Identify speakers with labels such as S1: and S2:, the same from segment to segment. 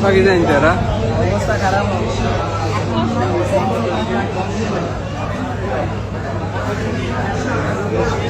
S1: Paguida inteira?
S2: Eu vou sacar a mão. Thank you.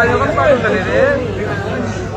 S1: ఆయోగం పడుతుంది